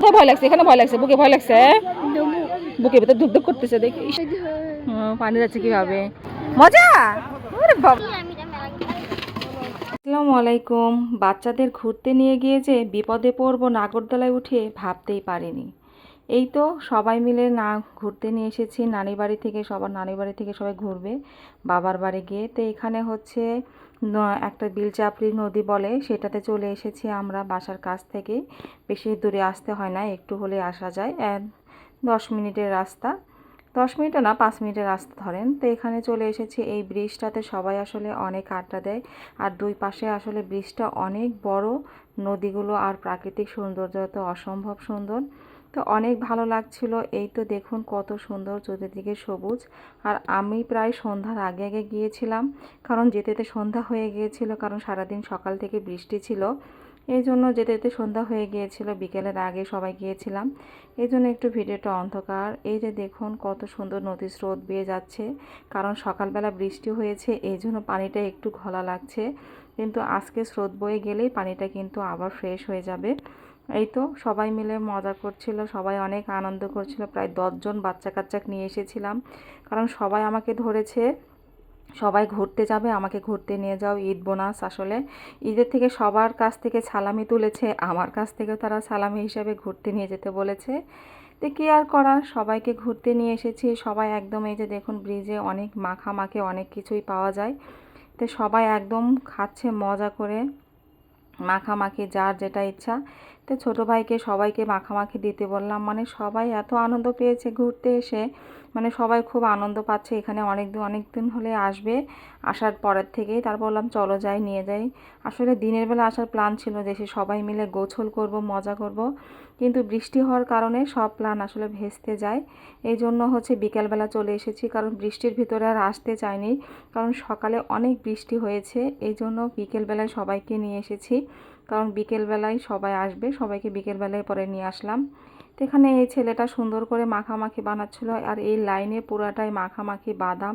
কোথায় ভয় লাগছে, এখানে ভয় লাগছে, বুকে ভয় লাগছে বুকে ভিতরে ধুক ধুক করতেছে, দেখি। পানি যাচ্ছে কীভাবে? মজা? আসসালামু আলাইকুম। বাচ্চাদের ঘুরতে নিয়ে গিয়ে যে বিপদে পড়ব নাগরদোলায় উঠে ভাবতেই পারিনি। এই তো সবাই মিলে না ঘুরতে নিয়ে এসেছি নানি বাড়ি থেকে সবার নানি বাড়ি থেকে সবাই ঘুরবে। বাবার বাড়ি গিয়ে তো এখানে হচ্ছে একটা বিলচাপড়ি নদী বলে, সেটাতে চলে এসেছি আমরা বাসার কাছ থেকে। বেশি দূরে আসতে হয় না, একটু হলে আসা যায়। দশ মিনিটের রাস্তা। দশ মিনিটও না, পাঁচ মিনিটের রাস্তা ধরেন। তো এখানে চলে এসেছি। এই ব্রিজটাতে সবাই আসলে অনেক আড্ডা দেয়। আর দুই পাশে আসলে ব্রিজটা অনেক বড়। নদীগুলো আর প্রাকৃতিক সৌন্দর্য তো অসম্ভব সুন্দর। তো অনেক ভালো লাগছিল। এই তো দেখুন কত সুন্দর চতুর্দিকে সবুজ। আর আমি প্রায় সন্ধ্যার আগে আগে গিয়েছিলাম, কারণ যেতে যেতে সন্ধ্যা হয়ে গিয়েছিল, কারণ সারাদিন সকাল থেকে বৃষ্টি ছিল। এই জন্য যেতে যেতে সন্ধ্যা হয়ে গিয়েছিল, বিকেলের আগে সবাই গিয়েছিলাম। এই জন্য একটু ভিডিওটা অন্ধকার। এই যে দেখুন কত সুন্দর নদীর স্রোত বেয়ে যাচ্ছে, কারণ সকালবেলা বৃষ্টি হয়েছে, এই জন্য পানিটা একটু ঘোলা লাগছে। কিন্তু আজকে স্রোত বয়ে গেলেই পানিটা কিন্তু আবার ফ্রেশ হয়ে যাবে। এই তো সবাই মিলে মজা করছিল, সবাই অনেক আনন্দ করছিল, প্রায় দশজন বাচ্চা কাচ্চা নিয়ে এসেছিলাম। কারণ সবাই আমাকে ধরেছে, সবাই ঘুরতে যাবে, আমাকে ঘুরতে নিয়ে যাও, ঈদ বোনাস আসলে। ঈদের থেকে সবার কাছ থেকে সালামি তুলেছে, আমার কাছ থেকেও তারা সালামি হিসাবে ঘুরতে নিয়ে যেতে বলেছে। তো কী আর করার, সবাইকে ঘুরতে নিয়ে এসেছি, সবাই একদম এই যে দেখুন ব্রিজে অনেক মাখামাখি অনেক কিছুই পাওয়া যায়। তো সবাই একদম খাচ্ছে মজা করে, মাখামাখি যার যেটা ইচ্ছা। তো ছোটো ভাইকে সবাইকে মাখামাখি দিতে বললাম। মানে সবাই এত আনন্দ পেয়েছে ঘুরতে এসে। মানে সবাই খুব আনন্দ পাচ্ছে। এখানে অনেক দিন অনেক দিন হলে আসবে। আসার পরের থেকেই তারপর বললাম, চলো যাই, নিয়ে যাই। আসলে দিনের বেলা আসার প্ল্যান ছিল যে সবাই মিলে গোছল করব, মজা করব। কিন্তু বৃষ্টি হওয়ার কারণে সব প্ল্যান আসলে ভেস্তে যায়। এই জন্য হচ্ছে বিকেলবেলা চলে এসেছি, কারণ বৃষ্টির ভিতরে আর আসতে চাইনি, কারণ সকালে অনেক বৃষ্টি হয়েছে এই জন্য বিকেলবেলায় সবাইকে নিয়ে এসেছি। কারণ বিকেলবেলায় সবাই আসবে, সবাইকে বিকেলবেলায় পরে নিয়ে আসলাম। এখানে এই ছেলেটা সুন্দর করে মাখামাখি বানাচ্ছিল, আর এই লাইনে পুরাটাই মাখামাখি বাদাম।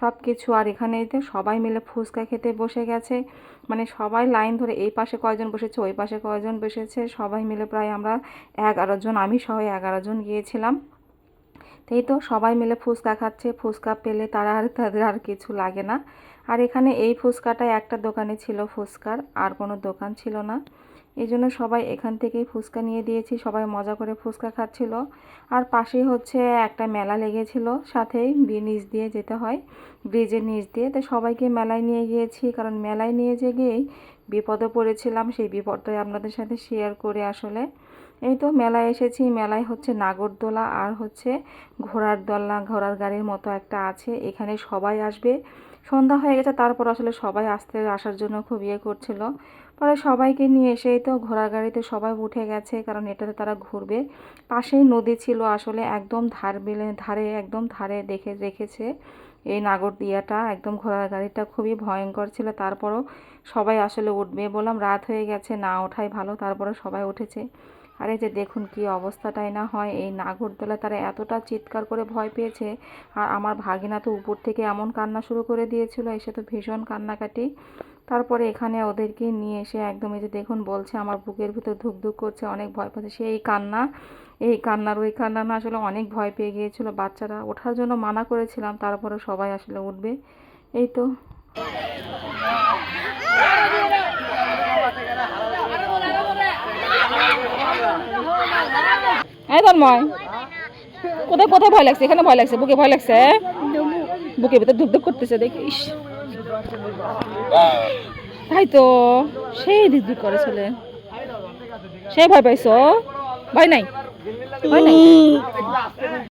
সব কিছু আর এখানে সবাই মিলে ফুচকা খেতে বসে গেছে। মানে সবাই লাইন ধরে এই পাশে কয়জন বসেছে, ওই পাশে কয়জন বসেছে, সবাই মিলে প্রায় আমরা এগারো জন, আমি সহ এগারো জন গিয়েছিলাম। তাই তো সবাই মিলে ফুচকা খাচ্ছে, ফুচকা পেলে তারা আর তাদের আর কিছু লাগে না। আর এখানে এই ফুচকাটাই একটা দোকানে ছিল ফুচকার, আর কোনো দোকান ছিল না। এই জন্য সবাই এখান থেকেই ফুচকা নিয়ে দিয়েছি, সবাই মজা করে ফুচকা খাচ্ছিল। আর পাশেই হচ্ছে একটা মেলা লেগেছিল, সাথেই নিচ দিয়ে যেতে হয়, ব্রিজের নিচ দিয়ে। তো সবাইকে মেলায় নিয়ে গিয়েছি, কারণ মেলায় নিয়ে যে গিয়েই বিপদে পড়েছিলাম, সেই বিপদটাই আপনাদের সাথে শেয়ার করে আসলে। এই তো মেলায় এসেছি, মেলায় হচ্ছে নাগরদোলা আর হচ্ছে ঘোড়ার দোলনা, ঘোড়ার গাড়ির মতো একটা আছে, এখানে সবাই আসবে। সন্ধ্যা হয়ে গেছে, তারপর আসলে সবাই আসতে, আসার জন্য খুব ইয়ে করছিল। পরে সবাইকে নিয়ে এসেই তো ঘোড়ার গাড়িতে সবাই উঠে গেছে, কারণ এটাতে তারা ঘুরবে। পাশেই নদী ছিল আসলে একদম ধার বেলে, ধারে, একদম ধারে দেখে, রেখেছে এই নাগরদিয়াটা। একদম ঘোড়ার গাড়িটা খুবই ভয়ঙ্কর ছিল। তারপরও সবাই আসলে উঠবে বললাম, রাত হয়ে গেছে, না ওঠাই ভালো। তারপরে সবাই উঠেছে। আর এই যে দেখুন কি অবস্থাটাই না হয়, এই নাগরদোলা তারা এতটা চিৎকার করে ভয় পেয়েছে। আর আমার ভাগিনা তো উপর থেকে এমন কান্না শুরু করে দিয়েছিল, এসে তো ভীষণ কান্নাকাটি। তারপরে এখানে ওদেরকে নিয়ে এসে একদম এই যে দেখুন বলছে, আমার বুকের ভিতর ধুকধুক করছে, অনেক ভয় পাচ্ছে। সেই কান্না, এই কান্নার ওই কান্না না আসলে অনেক ভয় পেয়ে গিয়েছিল বাচ্চারা। ওঠার জন্য মানা করেছিলাম, তারপরে সবাই আসলে উঠবে। এই তো। এই তন্ময়। কোথায় কোথায় ভয় লাগছে? এখানে ভয় লাগছে, বুকে ভয় লাগছে বুকে ভিতরে ধুপ ধুপ করতেছে দেখিস তাই তো, সেই দিক দিক করে চলে সেই ভয় পাইছো? ভয় নাই? ভয় নাই?